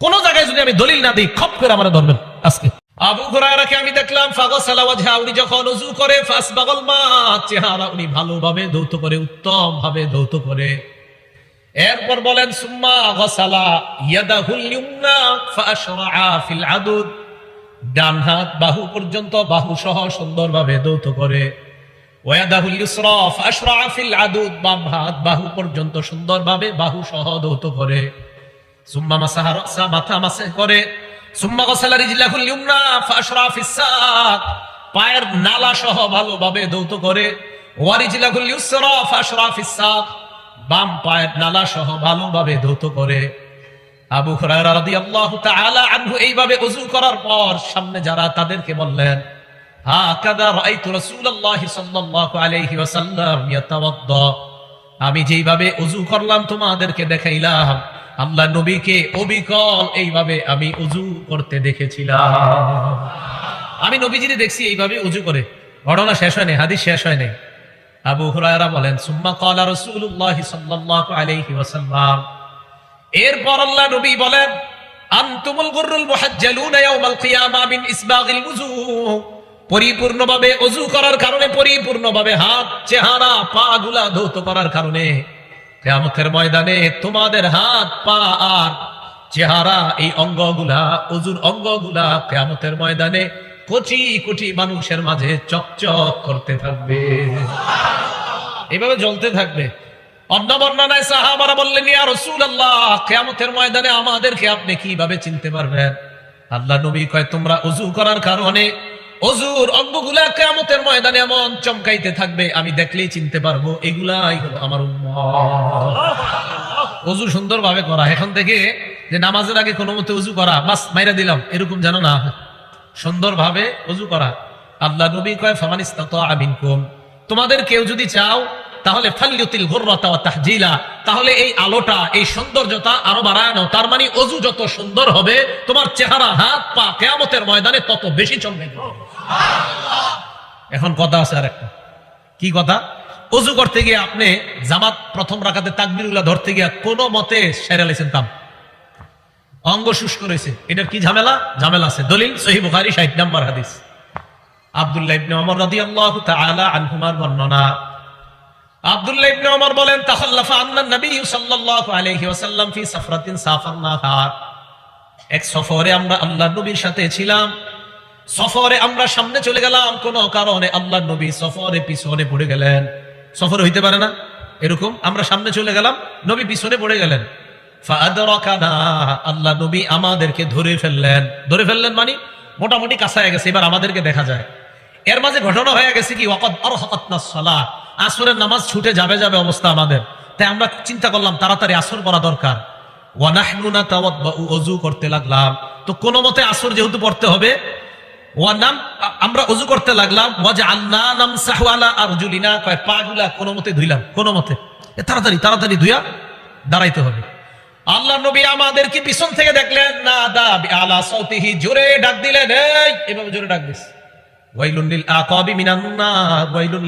কোন জায়গায় যদি আমি দলিল না দিই, খপ করে আমার ধরবেন আজকে। আবু হুরায়রাকে আমি দেখলাম ফাগসালা ওয়াজহা উনি যখন ওযু করে ফাসবাগাল মা চেহারা উনি ভালোভাবে ধৌত করে উত্তম ভাবে ধৌত করে। এরপর বলেন, সুম্মা গসালা ইয়াদাহুল ইউমনা ফাশরাআ ফিল আদুদ। ডান হাত বাহু পর্যন্ত বাহু সহ সুন্দরভাবে দৌত করে। ওয়াদাহুল ইউসরা ফাশরাআ ফিল আদুদ। বাম হাত বাহু পর্যন্ত সুন্দরভাবে বাহু সহ দৌত করে। সুম্মা মাথা মাসে করে। সুম্মা ইউমনা সাক পায়ের নালা সহ ভালোভাবে করে। ইউসরা সাক বাম পায়ের নালা সহ ভালোভাবে করে। আবু হুরায়রা রাদিয়াল্লাহু তাআলা আনহু এইভাবে ওযু করার পর সামনে যারা তাদেরকে বললেন হাকাদা রাআইতু রাসূলুল্লাহি সাল্লাল্লাহু আলাইহি ওয়াসাল্লাম ইয়াতাওয়াদ্দা। আমি যেইভাবে ওযু করলাম, তোমাদেরকে দেখাইলাম। আল্লাহ নবীকে অবিকল এইভাবে আমি ওযু করতে দেখেছিলাম। আমি নবীজিরে দেখছি এইভাবে উজু করে। ঘটনা শেষ হয়নি, হাদিস শেষ হয়নি। আবু হুরায়রা বলেন, সুম্মা ক্বালা রাসূলুল্লাহ সাল্লাল্লাহু আলাইহি ওয়াসাল্লাম। এরপর আল্লাহ নবী বলেন, আনতুমুল গুররুল মুহাজ্জালুনা ইয়াউমাল কিয়ামা মিন ইসবাগিল ওযু পরিপূর্ণভাবে ওযু করার কারণে, পরিপূর্ণভাবে হাত, চেহারা, পা গুলা ধৌত করার কারণে কিয়ামতের ময়দানে তোমাদের হাত পা আর চেহারা এই অঙ্গগুলা, অজুর অঙ্গগুলা কিয়ামতের ময়দানে কোটি কোটি মানুষের মাঝে চকচক করতে থাকবে। এভাবে জ্বলতে থাকবে। অন্য বর্ণনায় সাহাবারা বললেন, ইয়া রাসূলুল্লাহ, কিয়ামতের ময়দানে আমাদেরকে আপনি কীভাবে চিনতে পারবেন? আল্লাহ নবী কয়, তোমরা ওযু করার কারণে অজুর অঙ্গগুলা কিয়ামতের ময়দানে এমন চমকাইতে থাকবে, আমি দেখলেই চিনতে পারব, এগুলাই হলো আমার উম্মত। অজু সুন্দর ভাবে করা। এখন থেকে যে নামাজের আগে কোনো মতে উজু করা, বাস, মাইরা দিলাম, এরকম যেন না হয়। সুন্দর ভাবে উজু করা। আল্লাহ নবী কয় ফামানিস্তাত আমিনকুম তোমাদের কেউ যদি চাও, তাহলে ফাল্লিউতিল গুররাতা ওয়া তাহজিলা, তাহলে এই আলোটা, এই সৌন্দর্যতা আরও বাড়ানো, তার মানে অজু যত সুন্দর হবে, তোমার চেহারা, হাত, পা কেয়ামতের ময়দানে তত বেশি যাবে এখন কথা আছে আর একটা কি কথা? অজু করতে গিয়ে আপনি জামাত প্রথম রাখাতে তাকবিরুল্লাহ ধরতে গিয়ে কোনো মতে সেরে লেছেন কাম অঙ্গ শুষ্ক রয়েছে। এটার কি ঝামেলা? ঝামেলা আছে। দলিল সহি বুখারি ষাট নাম্বার হাদিস। আব্দুল্লাহ ইবনে তাআলা আনহুমার বর্ণনা। আব্দুল্লাহ ইবনে বলেন, তাখাল্লাফা আন্না সাল্লাল্লাহু আলাইহি ওয়াসাল্লাম ফি সাফরাতিন এক সফরে আমরা আল্লাহর নবীর সাথে ছিলাম। সফরে আমরা সামনে চলে গেলাম, কোন কারণে আল্লাহ নবী সফরে পিছনে পড়ে গেলেন। সফর হইতে পারে না, এরকম আমরা সামনে চলে গেলাম, নবী পিছনে পড়ে গেলেন। আল্লাহ নবী আমাদেরকে ধরে ফেললেন। ধরে ফেললেন মানে মোটামুটি কাছায় গেছে, এবার আমাদেরকে দেখা যায়। এর মাঝে ঘটনা হয়ে গেছে কি আসরের নামাজ ছুটে যাবে যাবে অবস্থা আমাদের। তাই আমরা চিন্তা করলাম, তাড়াতাড়ি আসর করা দরকার। ওয়ানাহনু নাতাওয়াদ্দাউ ওযু করতে লাগলাম। তো কোনো মতে আসর যেহেতু পড়তে হবে ওয়ানাম আমরা ওযু করতে লাগলাম, ওয়াজআলনা নামসাহু আলা আরজুলিনা, কয়, পাগুলা কোনো মতে ধুইলাম, কোনো মতে। তাড়াতাড়ি তাড়াতাড়ি ধুইয়া দাঁড়াইতে হবে। আল্লাহ নবী আমাদেরকে পিছন থেকে দেখলেন, না দা আলা সাউতিহি, জোরে ডাক দিলেন এভাবে জোরে ডাক দিস। লিল মিনান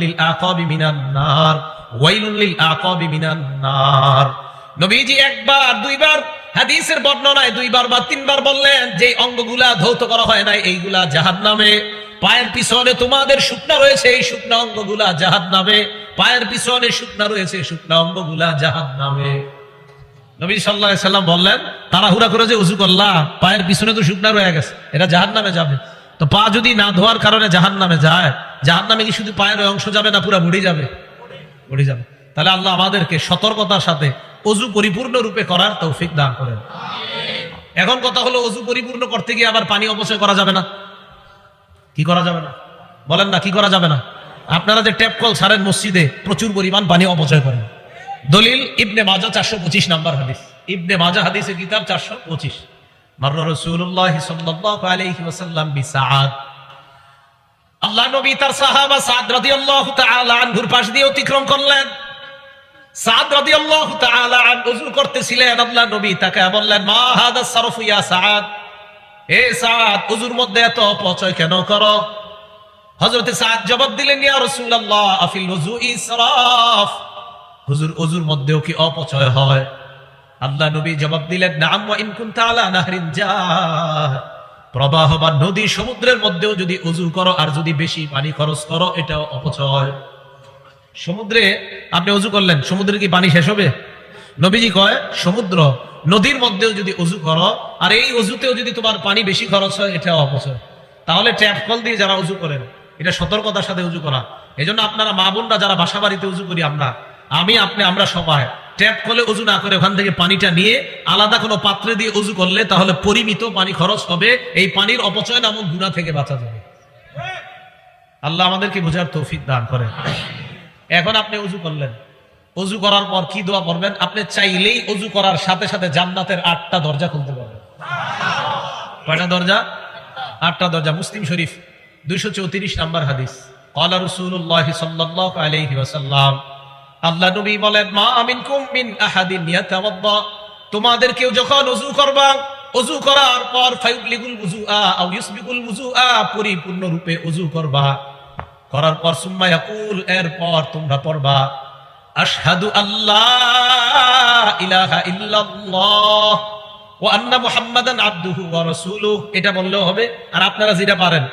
লিল মিনান একবার, দুইবার হাদিসের বর্ণনায় দুইবার বা তিনবার বললেন, যে অঙ্গগুলা ধৌত করা হয় নাই, এইগুলা জাহান্নামে। পায়ের পিছনে তোমাদের শুকনা রয়েছে, এই শুকনা অঙ্গগুলা জাহান্নামে। পায়ের পিছনে শুকনা রয়েছে শুকনা অঙ্গগুলা জাহান্নামে। নবী সাল্লাহ সাল্লাম বললেন, তাড়াহুড়া করে যে উজু করলা, পায়ের পিছনে তো শুকনা রয়ে গেছে, এটা জাহান নামে যাবে। তো পা যদি না ধোয়ার কারণে জাহান নামে যায় জাহান নামে কি শুধু পায়ের অংশ যাবে না, পুরো বুড়ি যাবে? বুড়ি যাবে। তাহলে আল্লাহ আমাদেরকে সতর্কতার সাথে অজু পরিপূর্ণ রূপে করার তৌফিক দান করেন। এখন কথা হলো, অজু পরিপূর্ণ করতে গিয়ে আবার পানি অপচয় করা যাবে না। কি করা যাবে না? বলেন না, কি করা যাবে না? আপনারা যে ট্যাপ কল ছাড়েন মসজিদে, প্রচুর পরিমাণ পানি অপচয় করেন। দলিল, ইবনে মাজা চারশো পঁচিশ নাম্বার হাদিস। ইবনে মাজা হাদিসের কিতাব চারশো পঁচিশ। আল্লাহ নবী তার সাহাবা সাদ রাদিয়াল্লাহু তাআলা আনহুর পাশ দিয়ে অতিক্রম করলেন। অপচয় মধ্যেও কি অপচয় হয়? আল্লাহ নবী জবাব দিলেন, নাম ওয়া ইন নদী সমুদ্রের মধ্যেও যদি উজু করো আর যদি বেশি পানি খরচ করো, এটাও অপচয়। সমুদ্রে আপনি উজু করলেন, সমুদ্রে কি পানি শেষ হবে? নবীজি কয়, সমুদ্র, নদীর মধ্যেও যদি উজু করো, আর এই উজুতেও যদি তোমার পানি বেশি খরচ হয় এটাও অপচয়। তাহলে ট্যাপ কল দিয়ে যারা উজু করেন, এটা সতর্কতার সাথে উজু করা। এই জন্য আপনারা মা বোনরা যারা বাসা বাড়িতে উজু করি আমরা, আমি, আপনি, আমরা সবাই ট্যাপ কলে উজু না করে ওখান থেকে পানিটা নিয়ে আলাদা কোনো পাত্রে দিয়ে উজু করলে তাহলে পরিমিত পানি খরচ হবে, এই পানির অপচয় নামক গুণা থেকে বাঁচা যাবে। আল্লাহ আমাদেরকে বোঝার তৌফিক দান করে এখন আপনি উজু করলেন। অজু করার পর কি দোয়া করবেন? আপনি চাইলেই উজু করার সাথে সাথে জান্নাতের আটটা দরজা খুলতে পারবেন। কয়টা দরজা? আটটা দরজা। মুসলিম শরীফ, দুইশো চৌত্রিশ নাম্বার হাদিস। কলা রসুল্লাহ আলহি আল্লাহ নবী বলেন, মা আমিন আহাদিন তোমাদের কেউ যখন করবা করার পর উজু আ পরিপূর্ণ রূপে অজু করবা। করার পর সুম্মা ইয়াকুল, এরপর তোমরা পড়বা, আশহাদু আল্লাহ ইলাহা ইল্লাল্লাহ ও আন্না মুহাম্মাদান আব্দুহু ওয়া রাসূলুহু। এটা বললেও হবে, আর আপনারা যেটা পারেন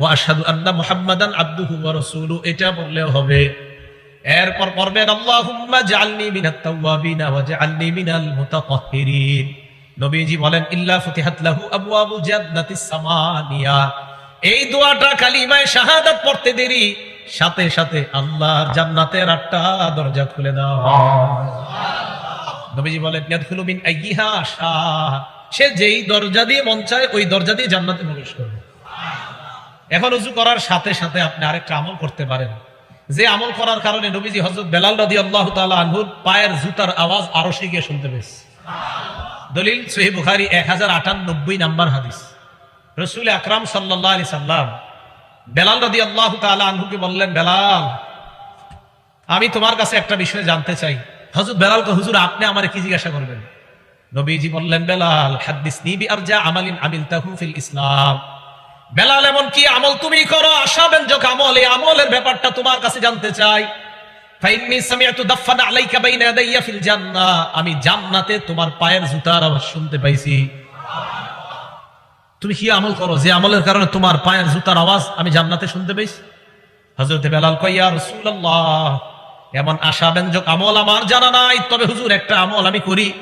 ও আশহাদু আন্না মুহাম্মাদান আব্দুহু ওয়া রাসূলুহু, এটা বললেও হবে। এরপর পড়বেন, আল্লাহুম্মা জাআলনি মিনাত তাওয়াবিনা ওয়া জাআলনি মিনাল মুতাতাহহিরিন নবীজি বলেন, ইল্লা ফুতিহাত লাহু আবওয়াবু জান্নাতিস সামানিয়া। এই দোয়াটা কালিমায় শাহাদাত পড়তে দেরি। সাথে সাথে আল্লাহর জান্নাতের আটটা দরজা খুলে দাও। নবীজি বলেন সে যেই দরজা দিয়ে মন চায়, ওই দরজা দিয়ে জান্নাতে প্রবেশ করবে। এখন উজু করার সাথে সাথে আপনি আরেকটা আমল করতে পারেন। যে আমল করার কারণে নবীজি হজরত বেলাল রাদি আল্লাহ আনহুর পায়ের জুতার আওয়াজ আরও সে গিয়ে শুনতে পেয়েছে। দলিল সহি বুখারি এক হাজার আটানব্বই নাম্বার হাদিস। রসুল আকরাম সাল্লাহ আলি সাল্লাম বেলাল রাদি আল্লাহ আনহুকে বললেন, বেলাল, আমি তোমার কাছে একটা বিষয় জানতে চাই। হজরত বেলালকে হুজুর, আপনি আমার কি জিজ্ঞাসা করবেন? নবীজি বললেন, বেলাল হাদিস নিবি আর যা আমালিন আমিল তাহু ফিল ইসলাম। বেলাল, এমন কি আমল তুমি করো? আশাব্যঞ্জক আমল। এই আমলের ব্যাপারটা তোমার কাছে জানতে চাই। আমি জান্নাতে তোমার পায়ের জুতার আওয়াজ শুনতে পাইছি। তুমি কি আমল করো? যে আমলের কারণে তোমার পায়ের জুতার আওয়াজ আমি জান্নাতে শুনতে পাইছি হযরতে বেলাল কয়, ইয়া রাসূলুল্লাহ, এমন আশাব্যঞ্জক আমল আমার জানা নাই। তবে হুজুর, একটা আমল আমি করি।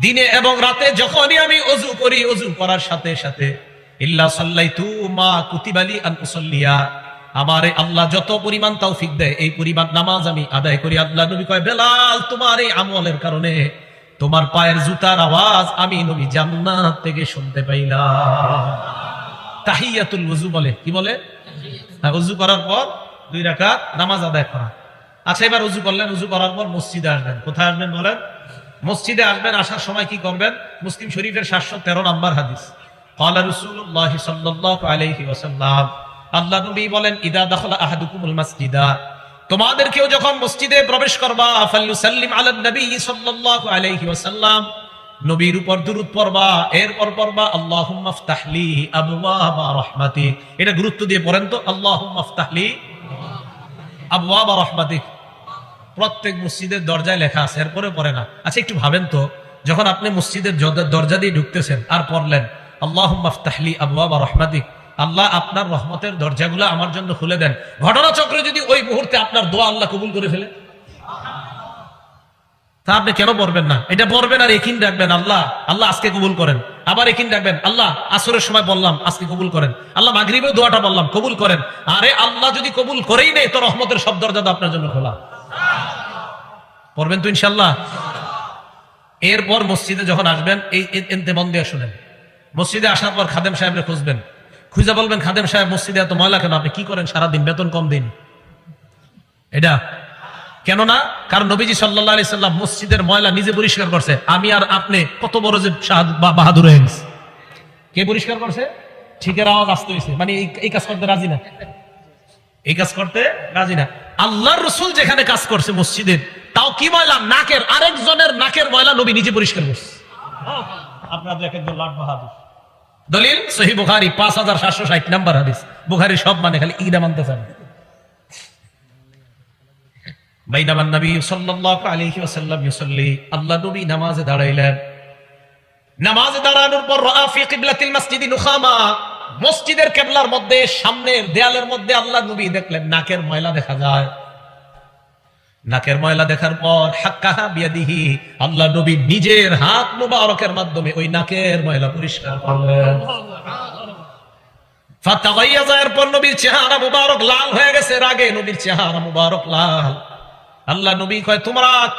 দিনে এবং রাতে যখনই আমি অজু করি, অজু করার সাথে সাথে, ইল্লা সাল্লাইতু মা কুতিবালি আন উসাল্লিয়া। আমারে আল্লাহ যত পরিমাণ তৌফিক দেয় এই পরিমাণ নামাজ আমি আদায় করি আল্লাহ নবী কয় বেলাল তোমার এই আমলের কারণে তোমার পায়ের জুতার আওয়াজ আমি নবী জান্নাত থেকে শুনতে পাইলাম তাহিয়াতুল উজু বলে কি বলে হ্যাঁ, উজু করার পর দুই রাকাত নামাজ আদায় করা আচ্ছা এবার উজু করলেন উজু করার পর মসজিদে আসবেন কোথায় আসবেন বলেন মসজিদে আসবেন আসার সময় কি করবেন মুসলিম শরীফের সাতশো তেরো নম্বর হাদিস قال رسول الله صلى الله عليه وسلم আল্লাহ নবী বলেন, ইদা দাখলা আহাদুকুমুল মাসজিদা। তোমাদের কেউ যখন মসজিদে প্রবেশ করবা ফাল্লুসাল্লিম আলা নবী সাল্লাল্লাহু আলাইহি ওয়াসাল্লাম, নবীর উপর দুরূদ পড়বা, এরপর পড়বা, আল্লাহুম্মা ফতাহলি আবওয়াবা রাহমাতিক। এটা গুরুত্ব দিয়ে পড়েন তো, আল্লাহুম্মা ফতাহলি আবওয়াবা রাহমাতিক। প্রত্যেক মসজিদের দরজায় লেখা আছে, এরপরে পড়ে না। আচ্ছা একটু ভাবেন তো, যখন আপনি মসজিদের দরজা দিয়ে ঢুকতেছেন আর পড়লেন আল্লাহ মাফতাহলি আবুয়া রহমাদিক আল্লাহ আপনার রহমতের দরজাগুলো আমার জন্য খুলে দেন। ঘটনা চক্রে যদি ওই মুহূর্তে আপনার দোয়া আল্লাহ কবুল করে ফেলে। তা আপনি কেন পড়বেন না? এটা পড়বেন আর একিন রাখবেন আল্লাহ। আল্লাহ আজকে কবুল করেন। আবার একিন রাখবেন। আল্লাহ, আসরের সময় বললাম, আজকে কবুল করেন। আল্লাহ, মাগরিবেও দোয়াটা বললাম, কবুল করেন। আরে আল্লাহ যদি কবুল করেই নেই তো রহমতের সব দরজা তো আপনার জন্য খোলা। পড়বেন তো ইনশাল্লাহ এরপর মসজিদে যখন আসবেন, এই এ- এনতে মন দিয়ে শুনেন। মসজিদে আসার পর খাদেম সাহেবরে খুঁজবেন। খুঁজে বলবেন, খাদেম সাহেব মসজিদে এত ময়লা কেন? আপনি কি করেন? সারাদিন বেতন কম দিন। এটা? কেননা, কারণ নবীজি সাল্লাহ আলি সাল্লাম মসজিদের ময়লা নিজে পরিষ্কার করছে। আমি আর আপনি কত বড় যে বাহাদুর হয়ে কে পরিষ্কার করছে? ঠিকের আওয়াজ আসতে হয়েছে মানে এই- কাজ করতে রাজি না। এই কাজ করতে রাজি না। আল্লাহর রসুল যেখানে কাজ করছে মসজিদের তাও কি ময়লা? নাকের আরেকজনের নাকের ময়লা নবী নিজে পরিষ্কার করছে। আপনাদের এক একজন লাট বাহাদুর। দলিল, সহি বুখারি, পাঁচ হাজার সাতশো ষাট নাম্বার হাদিস। বুখারি সব মানে খালি ইদা মানতে চান। বাইনামান নবী সাল্লাল্লাহু আলাইহি ওয়াসাল্লাম ইউসাল্লি, আল্লাহ নবী নামাজে দাঁড়াইলেন। নামাজে দাঁড়ানোর পর রাআ ফি কিবলাতিল নুখামা, মসজিদের কেবলার মধ্যে, সামনের দেয়ালের মধ্যে আল্লাহ নবী দেখলেন, নাকের ময়লা দেখা যায়। নাকের ময়লা দেখার পর হাক্কাহা আল্লাহ নবী নিজের হাত মুবারকের মাধ্যমে ওই নাকের ময়লা পরিষ্কার করলেন।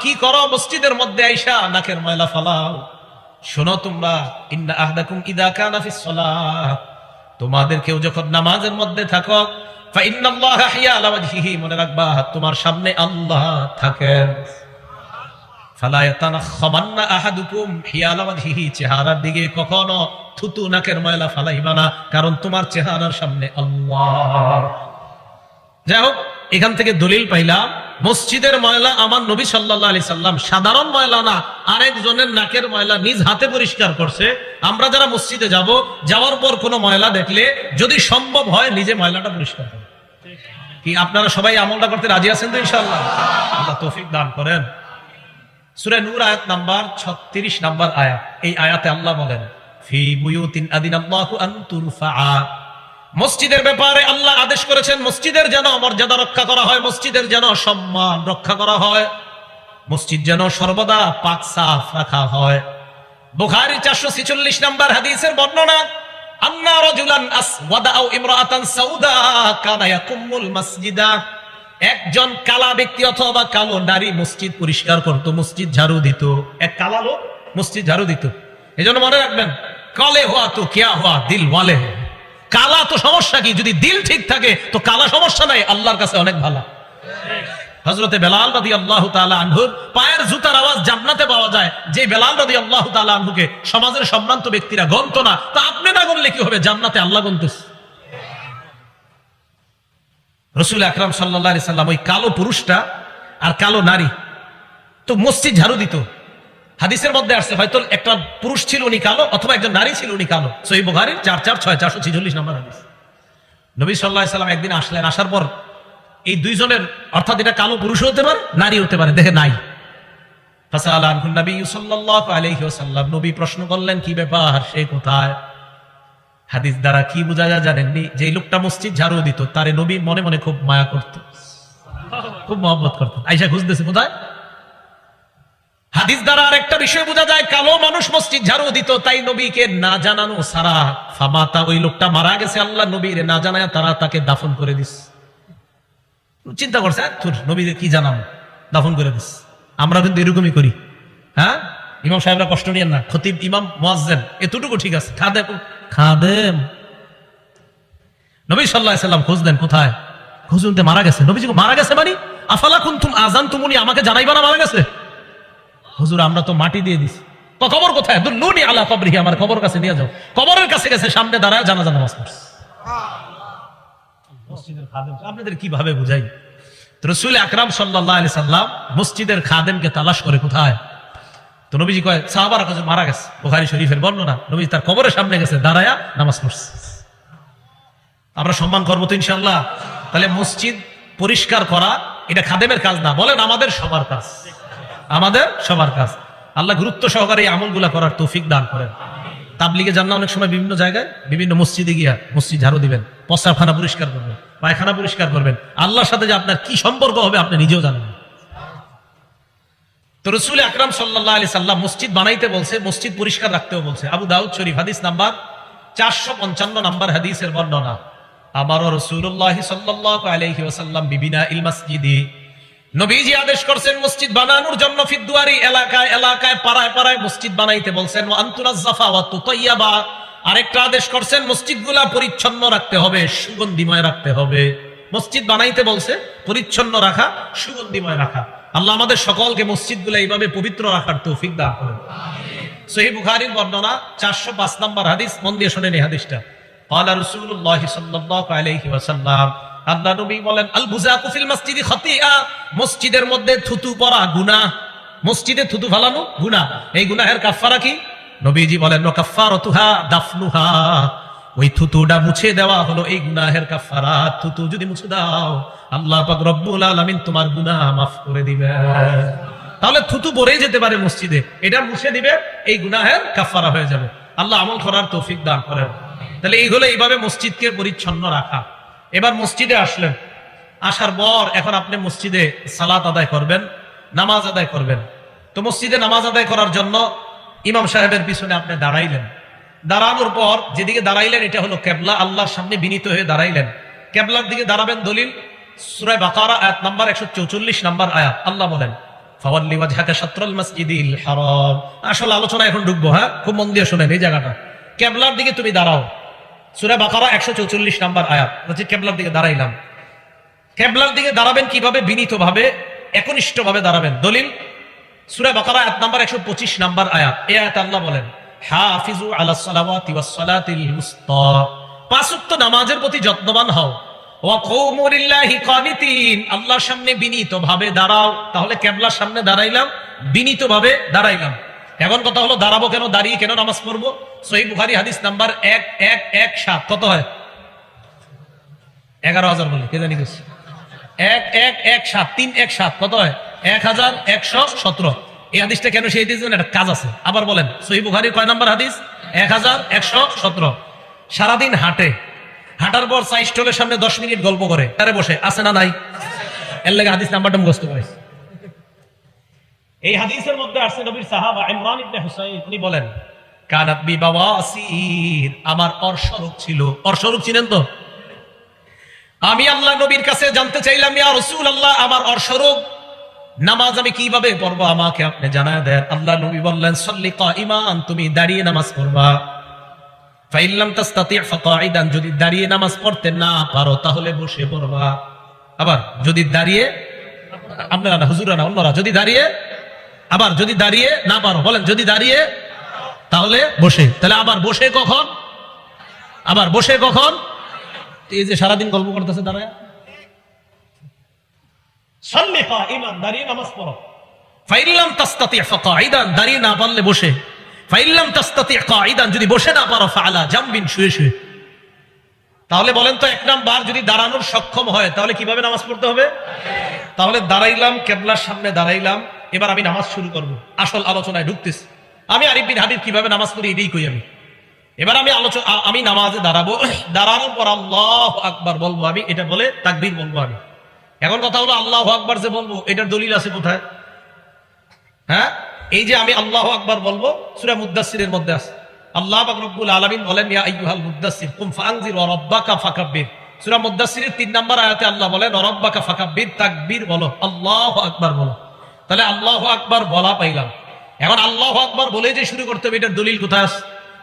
কি করো? মসজিদের মধ্যে আইসা নাকের ময়লা শোনো তোমাদের কেউ যখন নামাজের মধ্যে থাকো তোমার সামনে আল্লাহ থাকেন। কারণ তোমার চেহারার সামনে যাই হোক, এখান থেকে দলিল পাইলাম, মসজিদের ময়লা আমার নবী সাল্লাহ আলি সাল্লাম সাধারণ ময়লা না, আরেকজনের নাকের ময়লা নিজ হাতে পরিষ্কার করছে। আমরা যারা মসজিদে যাব, যাওয়ার পর কোনো ময়লা দেখলে যদি সম্ভব হয়, নিজে ময়লাটা পরিষ্কার কি আপনারা সবাই আমলটা করতে রাজি আছেন তো ইনশাল্লাহ আল্লাহ তৌফিক দান করেন। সুরে নূর আয়াত নাম্বার ছত্রিশ নাম্বার আয়াত। এই আয়াতে আল্লাহ বলেন, ফি বুয়ুতিন আদিনাল্লাহু আন তুরফাআ। মসজিদের ব্যাপারে আল্লাহ আদেশ করেছেন, মসজিদের যেন মর্যাদা রক্ষা করা হয়, মসজিদের যেন সম্মান রক্ষা করা হয়। মসজিদ যেন সর্বদা পাক সাফ রাখা হয়। বুখারী চারশো ছিচল্লিশ নাম্বার হাদিসের বর্ণনা আন্না রাজুলান আসওয়াদা আও ইমরাআতান সাউদা কানা ইয়াকুমুল মাসজিদা। একজন কালা ব্যক্তি অথবা কালো নারী মসজিদ পরিষ্কার করত, মসজিদ ঝাড়ু দিত। এক কালা লোক মসজিদ ঝাড়ু দিত। এজন্য মনে রাখবেন, কলে হওয়া তো কিয়া হওয়া, দিল ওয়ালে। কালা তো সমস্যা কি? যদি দিল ঠিক থাকে, তো কালা সমস্যা নাই, আল্লাহর কাছে অনেক ভালো। হজরতে বেলাল রাদি আল্লাহ আনহুর পায়ের জুতার আওয়াজ জান্নাতে পাওয়া যায়। যে বেলাল রাদি আল্লাহ তালা আনহুকে সমাজের সম্ভ্রান্ত ব্যক্তিরা গন্ত না, তা আপনি না গণলে কি হবে? জান্নাতে আল্লাহ গন্তুস রসুল আকরাম সাল্লাহ সাল্লাম ওই কালো পুরুষটা আর কালো নারী, তো মসজিদ ঝাড়ু দিত। হাদিসের মধ্যে আসছে, হয়তো একটা পুরুষ ছিল উনি কালো অথবা একজন নারী ছিল উনি কালো। সই বুখারির চার চার ছয় চারশো ছিচল্লিশ নম্বর হাদিস। নবী সাল্লাহ সাল্লাম একদিন আসলেন, আসার পর এই দুইজনের, অর্থাৎ এটা কালো পুরুষ হতে পারে, নারী হতে পারে দেখে নাই। প্রশ্ন করলেন, কি ব্যাপার? সে কোথায়? হাদিস দ্বারা কি বোঝা যায় জানেননি? যে লোকটা মসজিদ ঝাড়ু দিত, তারে নবী মনে মনে খুব মায়া করত। খুব মহব্বত করত। আইসা খুঁজতেছে কোথায়? হাদিস দ্বারা আরেকটা বিষয় বোঝা যায়, কালো মানুষ মসজিদ ঝাড়ু দিত, তাই নবীকে না জানানো সারা ফামাতা ওই লোকটা মারা গেছে, আল্লাহ নবীর না জানায় তারা তাকে দাফন করে দিস চিন্তা করছে "আহ, তোর নবীদের কি জানাব দাফন করে দিস। আমরা কিন্তু এরকমই করি। হ্যাঁ? ইমাম সাহেবরা কষ্ট নিয়েন না। খতিব ইমাম মোয়াজ্জেন এতটুকু ঠিক আছে। খাদেম খাদেম নবী সাল্লাহ সাল্লাম খোঁজ দেন কোথায়? খোঁজ মারা গেছে। নবীজি মারা গেছে মানে? আফালা কুন্তুম আজান তুমুনি আমাকে জানাইবা না মারা গেছে? হুজুর আমরা তো মাটি দিয়ে দিছি। তো কবর কোথায়? দুল্লুনি আলা কবরিহি আমার কবর কাছে নিয়ে যাও। কবরের কাছে গেছে সামনে দাঁড়ায় জানা জানা মাস মসজিদের খাদেম আপনাদের কীভাবে বুঝাই? রসুল আকরাম সাল্লাহ আলি সাল্লাম মসজিদের খাদেমকে তালাশ করে কোথায়? তো নবীজি কয়, সাহাবার কাছে মারা গেছে। বুখারী শরীফের বর্ণনা নবী তার কবরের সামনে গেছে, দাঁড়ায়া নামাজ পড়ছে। আমরা সম্মান করব তো ইনশাল্লাহ তাহলে মসজিদ পরিষ্কার করা, এটা খাদেমের কাজ না, বলেন আমাদের সবার কাজ। আমাদের সবার কাজ। আল্লাহ গুরুত্ব সহকারে এই আমলগুলা করার তৌফিক দান করেন। তাবলিগে যান না অনেক সময় বিভিন্ন জায়গায়, বিভিন্ন মসজিদে গিয়া মসজিদ ঝাড়ু দিবেন পশ্চাখানা পরিষ্কার করবেন, পায়খানা পরিষ্কার করবেন। আল্লাহর সাথে যে আপনার কি সম্পর্ক হবে আপনি নিজেও জানেন তো রসুল আকরাম সাল্লাহ আলি সাল্লাম মসজিদ বানাইতে বলছে, মসজিদ পরিষ্কার রাখতেও বলছে। আবু দাউদ শরীফ, হাদিস নাম্বার চারশো পঞ্চান্ন নাম্বার হাদিসের বর্ণনা, আমারও রসুল্লাহ সাল্লাহ আলহি ওসাল্লাম বিবিনা ইল মসজিদি নবীজি আদেশ করছেন মসজিদ বানানোর জন্য ফিদ্দুয়ারি এলাকায় এলাকায় পাড়ায় পাড়ায় মসজিদ বানাইতে বলছেন ও আন্তুরাজ্জাফা ওয়া তুতাইয়াবা আরেকটা আদেশ করছেন মসজিদগুলা পরিচ্ছন্ন রাখতে হবে সুগন্ধিময় রাখতে হবে মসজিদ বানাইতে বলছে পরিচ্ছন্ন রাখা সুগন্ধিময় রাখা আল্লাহ আমাদের সকলকে মসজিদগুলো এইভাবে পবিত্র রাখার তৌফিক দান করেন সহি বুখারীর বর্ণনা চারশো পাঁচ নম্বর হাদিস মন দিয়ে শোনেন এই হাদিসটা قال رسول الله صلى الله عليه وسلم আল্লাহ নবী বলেন আল বুজাকু ফিল মসজিদি খাতিআ। মসজিদের মধ্যে থুতু পড়া গুনাহ। মসজিদে থুতু ফালানো গুনাহ। এই গুনাহের কাফারা কি? নবীজি বলেন কাফারাতুহা দাফনুহা। ওই থুতুটা মুছে দেওয়া হলো এই গুনাহের কাফারা থুতু যদি মুছে দাও, আল্লাহ পাক রব্বুল আলামিন তোমার গুনাহ মাফ করে দিবে। তাহলে থুতু পরেই যেতে পারে মসজিদে। এটা মুছে দিবে, এই গুনাহের কাফারা হয়ে যাবে। আল্লাহ আমল করার তৌফিক দান করেন। তাহলে এই হলো এইভাবে মসজিদকে পরিচ্ছন্ন রাখা। এবার মসজিদে আসলেন। আসার পর এখন আপনি মসজিদে সালাত আদায় করবেন, নামাজ আদায় করবেন। তো মসজিদে নামাজ আদায় করার জন্য ইমাম সাহেবের পিছনে আপনি দাঁড়াইলেন। দাঁড়ানোর পর যেদিকে দাঁড়াইলেন, এটা হলো কেবলা, আল্লাহর সামনে বিনীত হয়ে দাঁড়াইলেন। কেবলার দিকে দাঁড়াবেন দলিল সুরায় বাকারা, আয়াত নাম্বার একশো চৌচল্লিশ নাম্বার আয়াত। আল্লাহ বলেন আসল আলোচনা এখন ঢুকবো হ্যাঁ? খুব মন দিয়ে শোনেন এই জায়গাটা। কেবলার দিকে তুমি দাঁড়াও। সুরা বাকারা একশো চৌচল্লিশ নাম্বার আয়াত। বলছি কেবলার দিকে দাঁড়াইলাম। কেবলার দিকে দাঁড়াবেন কীভাবে? বিনীত ভাবে একনিষ্ঠ ভাবে দাঁড়াবেন। দলিল, সুরা বাকারা আয়াত নাম্বার একশো পঁচিশ নাম্বার আয়াত। এই আয়াত আল্লাহ বলেন, হাফিজু আলা সালাওয়াতি ওয়াস নামাজের প্রতি যত্নবান হও। আল্লাহর সামনে বিনীত ভাবে দাঁড়াও। তাহলে কেবলার সামনে দাঁড়াইলাম বিনীত ভাবে দাঁড়াইলাম। এখন কথা হলো, দাঁড়াবো কেন, দাঁড়িয়ে কেন নামাজ পড়ব? সহি বুখারি হাদিস নাম্বার এক এক এক, সাত। কত হয়? এগারো হাজার বলে, কে জানি গেছে এক এক এক, সাত, তিন, এক, সাত। কত হয়? এক হাজার একশো সতেরো। এই হাদিসটা কেন সেই হাদিস একটা কাজ আছে। আবার বলেন, সহি বুখারির কয় নাম্বার হাদিস? এক হাজার একশো সতেরো। সারাদিন হাঁটে। হাঁটার পর চা স্টলের সামনে দশ মিনিট গল্প করে। তারে বসে, আছে না নাই? এর লেগে হাদিস নাম্বারটা মুখস্থ করে এই হাদিসের মধ্যে আসছে নবীর সাহাবা ইমরান ইবনে হুসাইন, উনি বলেন, কানাত বি বাওয়াসির আমার অর্শরোগ ছিল। অর্শরোগ ছিলেন তো? আমি আল্লাহ নবীর কাছে জানতে চাইলাম, ইয়া রসুল আল্লাহ আমার অর্শরোগ নামাজ আমি কীভাবে পড়ব? আমাকে আপনি জানায় দেন। আল্লাহ নবী বললেন, সল্লি ইমান তুমি দাঁড়িয়ে নামাজ পড়বা। ফাইল্লাম তাস্তাতি ফাকাইদান যদি দাঁড়িয়ে নামাজ পড়তে না পারো, তাহলে বসে পড়বা। আবার, যদি দাঁড়িয়ে, আপনারা না হুজুরা না, অন্যরা, যদি দাঁড়িয়ে আবার যদি দাঁড়িয়ে না পারো, বলেন, যদি দাঁড়িয়ে, তাহলে বসে। তাহলে আবার বসে কখন? আবার বসে কখন? এই যে সারাদিন গল্প করতেছে, দাঁড়ায়। দাঁড়িয়ে নামাজ পড়ো। দাঁড়িয়ে না পারলে বসে। যদি বসে না পারো ফালা জামবিন, শুয়ে শুয়ে। তাহলে বলেন তো, এক নাম্বার যদি দাঁড়ানোর সক্ষম হয়, তাহলে কীভাবে নামাজ পড়তে হবে? তাহলে দাঁড়াইলাম, কেবলার সামনে দাঁড়াইলাম এবার আমি নামাজ শুরু করব। আসল আলোচনায় ঢুকতেছি। আমি আরিফ বিন হাবিব কীভাবে নামাজ পড়ি এটাই কই আমি। এবার আমি আলোচনা আমি নামাজে দাঁড়াবো। দাঁড়ানোর পর আল্লাহ আকবার বলব আমি, এটা বলে তাকবীর বলব আমি। এখন কথা হলো আল্লাহ আকবার যে বলব, এটার দলিল আছে কোথায়? হ্যাঁ? এই যে আমি আল্লাহ আকবার বলব, সুরা মুদাসিরের মধ্যে আছে। আল্লাহ রব্বুল আলামিন বলেন মুদাসসির, কুম ফাআনজির ওয়া ফাকাব্বির। সূরা মুদাসসিরের 3 নম্বর আয়াতে আল্লাহ বলেন রাব্বাকা ফাকাব্বির, তাকবীর বলো, আল্লাহ আকবার বলো। তাহলে আল্লাহু আকবার বলা পাইলাম। এখন আল্লাহু আকবার বলে যে শুরু করতে হবে, এটার দলিল কোথায়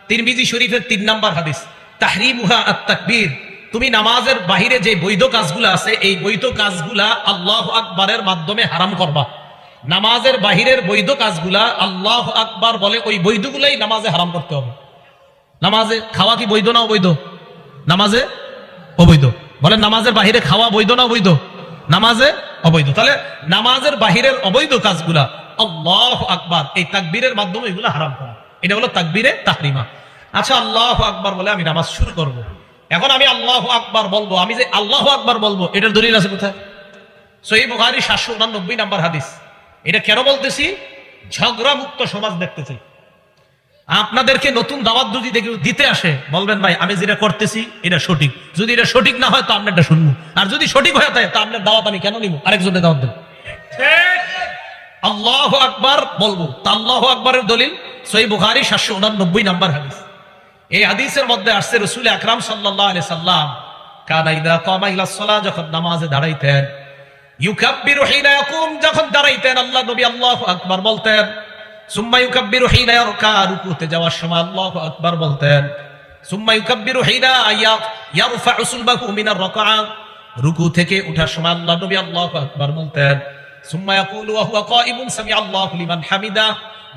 তিরমিজি শরীফের 3 নম্বর হাদিস, তাহরিমুহা আত-তাকবীর। তুমি নামাজের বাহিরে যে বৈধ কাজগুলো আছে, এই বৈধ কাজগুলা আল্লাহু আকবারের মাধ্যমে হারাম করবা। নামাজের বাহিরের বৈধ কাজগুলা আল্লাহ আকবার বলে, ওই বৈধগুলাই নামাজে হারাম করতে হবে। নামাজে খাওয়া কি বৈধ না অবৈধ? নামাজে অবৈধ। বলে নামাজের বাহিরে খাওয়া বৈধ না অবৈধ? নামাজে অবৈধ। তাহলে নামাজের বাহিরের অবৈধ কাজগুলা আল্লাহ আকবার, এই তাকবীরের মাধ্যমে এগুলো হারাম করা। এটা হলো তাকবীরে তাহরিমা। আচ্ছা আল্লাহ আকবার বলে আমি নামাজ শুরু করব। এখন আমি আল্লাহ আকবার বলব। আমি যে আল্লাহ আকবার বলব, এটার দলিল আছে কোথায়? সহি সাতশো উনানব্বই নাম্বার হাদিস। এটা কেন বলতেছি? ঝগড়া মুক্ত সমাজ দেখতে চাই আপনাদেরকে নতুন দাওয়াত যদি দেখে দিতে আসে বলবেন ভাই আমি যেটা করতেছি এটা সঠিক। যদি এটা সঠিক না হয় তো আপনারটা শুনব। আর যদি সঠিক হয়ে থাকে তো আপনার দাওয়াত আমি কেন নিব? আরেকজনের দাওয়াত দেব আল্লাহ আকবার বলব। তা আল্লাহ আকবরের দলিল সই বুখারি সাতশো উনানব্বই নাম্বার হাদিস। এই হাদিসের মধ্যে আসছে রসুল আকরাম সাল্লাহ আলি সাল্লাম কানাইদা কমাইলা সলা যখন নামাজে দাঁড়াইতেন ইউকাব্বিরু যখন দাঁড়াইতেন আল্লাহ নবী আল্লাহ আকবার বলতেন সুম্মা ইউকাব্বিরু হিনা ইয়ারকা রুকুতে যাওয়ার সময় আল্লাহু আকবার বলতেন, সুম্মা ইউকাব্বিরু হিনা ইয়ারফাউ সুলবাহু মিনার রাকআ, রুকু থেকে ওঠার সময় আল্লাহ নবী আল্লাহু আকবার বলতেন, সুম্মা ইয়াকুলু ওয়া হুয়া কাইমুন সামি আল্লাহু লিমান হামিদা,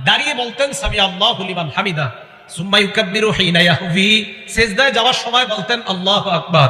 দাঁড়িয়ে বলতেন সামি আল্লাহু লিমান হামিদা, সুম্মা ইউকাব্বিরু হিনা ইয়াহভি সিজদায় যাওয়ার সময় বলতেন আল্লাহু আকবার।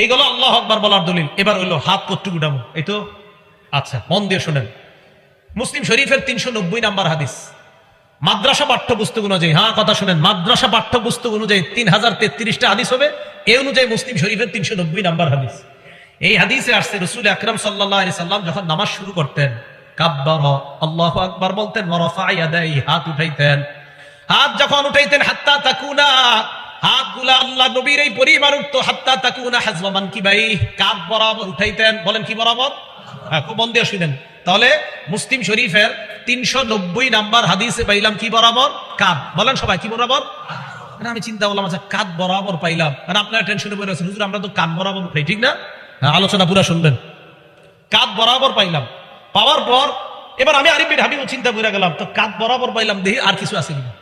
এই গেল আল্লাহ আকবার বলার দলিল। এবার হইল হাত কট্টু গুটামো এই তো? আচ্ছা মন দিয়ে শোনেন। মুসলিম শরীফের তিনশো নব্বই নাম্বার হাদিস। মাদ্রাসা পাঠ্যপুস্তক অনুযায়ী হ্যাঁ কথা শুনেন, মাদ্রাসা পাঠ্যপুস্তক অনুযায়ী তিন হাজার তেত্রিশটা হাদিস হবে। এই অনুযায়ী মুসলিম শরীফের তিনশো নব্বই নাম্বার হাদিস। এই হাদিসে আসছে রসুল আকরম সাল্লাহ সাল্লাম যখন নামাজ শুরু করতেন, কাব্বার, আল্লাহ আকবার বলতেন হাত উঠাইতেন। হাত যখন উঠাইতেন, হাত্তা তাকুনা হ্যাঁ মন তাহলে মুসলিম শরীফের তিনশো নব্বই নাম্বার হাদিসে পাইলাম কি বরাবর? কাঁধ। বলেন সবাই কি বরাবর? আমি চিন্তা করলাম আচ্ছা কাঁধ বরাবর পাইলাম। কারণ আপনারা টেনশনে আমরা তো কান বরাবর উঠাই ঠিক না? হ্যাঁ, আলোচনা পুরা শুনবেন। কাঁধ বরাবর পাইলাম। পাওয়ার পর এবার আমি আরিফ বিন হাবিব চিন্তা করে গেলাম তো কাঁধ বরাবর পাইলাম দেখি আর কিছু আছে কিনা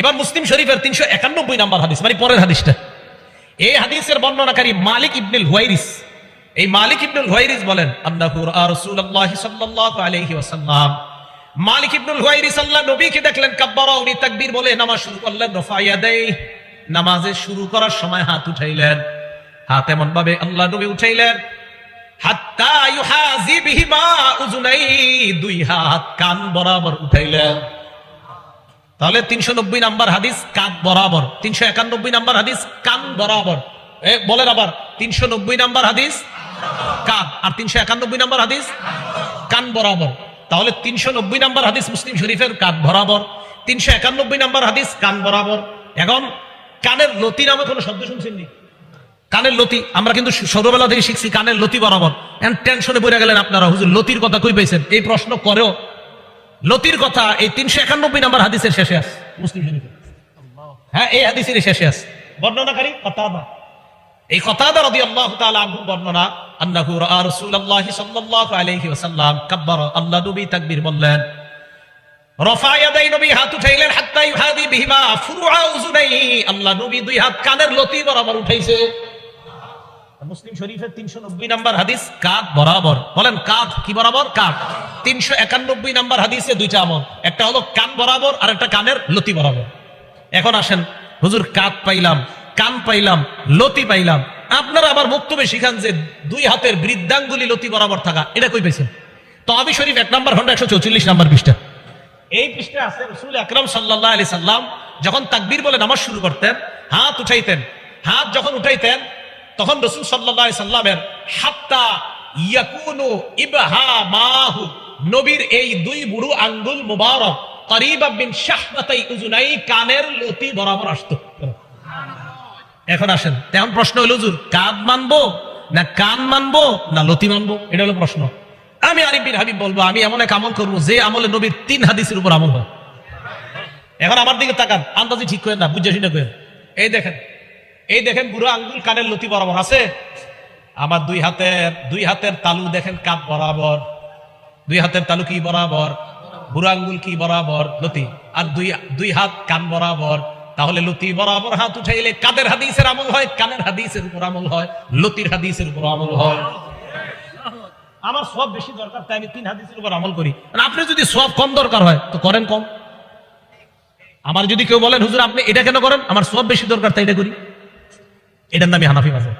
এবার মুসলিম শরীফের তিনশো একানব্বই নাম্বার হাদিস মানে পরের হাদিসটা। এই হাদিসের বর্ণনাকারী মালিক ইবনুল হুয়াইরিস, এই মালিক ইবনুল হুয়াইরিস বলেন ওয়াসাল্লাম। মালিক ইবনুল হুয়াইরিস আল্লাহ নবীকে দেখলেন কাব্বারা উনি তাকবীর বলে নামাজ শুরু করলেন, রফা ইয়াদাই নামাজে শুরু করার সময় হাত উঠাইলেন। হাত এমন ভাবে আল্লাহ নবী উঠাইলেন, হাত্তা ইউহাজি বিহিমা উজুনাই দুই হাত কান বরাবর উঠাইলেন। তাহলে তিনশো নব্বই নাম্বার হাদিস কান বরাবর, তিনশো একানব্বই নাম্বার হাদিস কান বরাবর। বলেন আবার, তিনশো নব্বই নাম্বার হাদিস কান, আর তিনশো একানব্বই নাম্বার হাদিস কান বরাবর। তাহলে তিনশো নব্বই নাম্বার হাদিস মুসলিম শরীফের কান বরাবর, তিনশো একানব্বই নাম্বার হাদিস কান বরাবর। এখন, কানের লতি নামে কোনো শব্দ শুনছেন নি? কানের লতি, আমরা কিন্তু ছোটবেলা থেকে শিখছি কানের লতি বরাবর। টেনশনে পড়ে গেলেন আপনারা, হুজুর, লতির কথা কই পাইছেন? এই প্রশ্ন করেও লতির কথা এই তিনশো একানব্বই নাম্বার হাদিসের শেষে আছে। মুসলিম শরীফে। হ্যাঁ এই হাদিসের শেষে আছে। বর্ণনাকারী কতাদা এই কতাদা রাদিয়াল্লাহু তাআলা আনহু বর্ণনা রাআ রাসূলুল্লাহি সাল্লাল্লাহু আলাইহি ওয়াসাল্লাম কাব্বারা আল্লাহ নবী তাকবীর বললেন রফা ইয়াদাই নবী হাত উঠাইলেন হাত্তা ইউহাদি বিহিমা ফুরুআ উযুনাইহি আল্লাহ নবী দুই হাত কানের লতি বরাবর উঠাইছে। মুসলিম শরীফের তিনশো নব্বই নাম্বার হাদিস কাঁধ বরাবর। বলেন কাঁধ কি বরাবর? কাঁধ। তিনশো একানব্বই নাম্বার হাদিসে দুইটা আমল। একটা হলো কান বরাবর, আর একটা কানের লতি বরাবর। এখন আসেন, হুজুর, কাঁধ পাইলাম, কান পাইলাম, লতি পাইলাম। আপনারা আবার বক্তব্যে শিখান যে দুই হাতের বৃদ্ধাঙ্গুলি লতি বরাবর থাকা, এটা কই পাইছেন তো আমি শরীফ এক নাম্বার ঘণ্টা একশো চৌচল্লিশ নাম্বার পৃষ্ঠা। এই পৃষ্ঠে আছে রসুল আকরম সাল্লাহ আলি সাল্লাম যখন তাকবীর বলে নামাজ শুরু করতেন, হাত উঠাইতেন, হাত যখন উঠাইতেন, তখন রসুল সাল্লাহ সাল্লামের, হাত্তা ইয়াকুনু ইবহা মাহু নবীর এই দুই বুড়ো আঙ্গুল মুবারক করিবা বিন শাহমাতাই উজুনাই কানের লতি বরাবর আসতো। এখন আসেন, তেমন প্রশ্ন হলো, হুজুর কাঁধ মানবো না কান মানবো না লতি মানবো? এটা হলো প্রশ্ন। আমি আরিফ বিন হাবিব বলব, আমি এমন এক আমল করব, যে আমলে নবীর তিন হাদিসের উপর আমল হয়। এখন আমার দিকে তাকান, আন্দাজি ঠিক করেন না, বুঝে শুনে করেন। এই দেখেন এই দেখেন বুড়ো আঙ্গুল কানের লতি বরাবর আছে। আমার দুই হাতের দুই হাতের তালু দেখেন কাপ বরাবর। দুই হাতের তালু কি বরাবর, বুড়ো আঙ্গুল কি বরাবর, লতি। আর দুই দুই হাত কান বরাবর। তাহলে লতি বরাবর হাত উঠাইলে কাদের হাদিসের আমল হয়? কানের হাদিসের উপর আমল হয়, লতির হাদিসের উপর আমল হয়। আমার সব বেশি দরকার, তাই আমি তিন হাদিসের উপর আমল করি। আপনি যদি সব কম দরকার হয়, তো করেন কম। আমার যদি কেউ বলেন, হুজুর, আপনি এটা কেন করেন? আমার সব বেশি দরকার, তাই এটা করি। এটার নামই হানাফি মাঝে।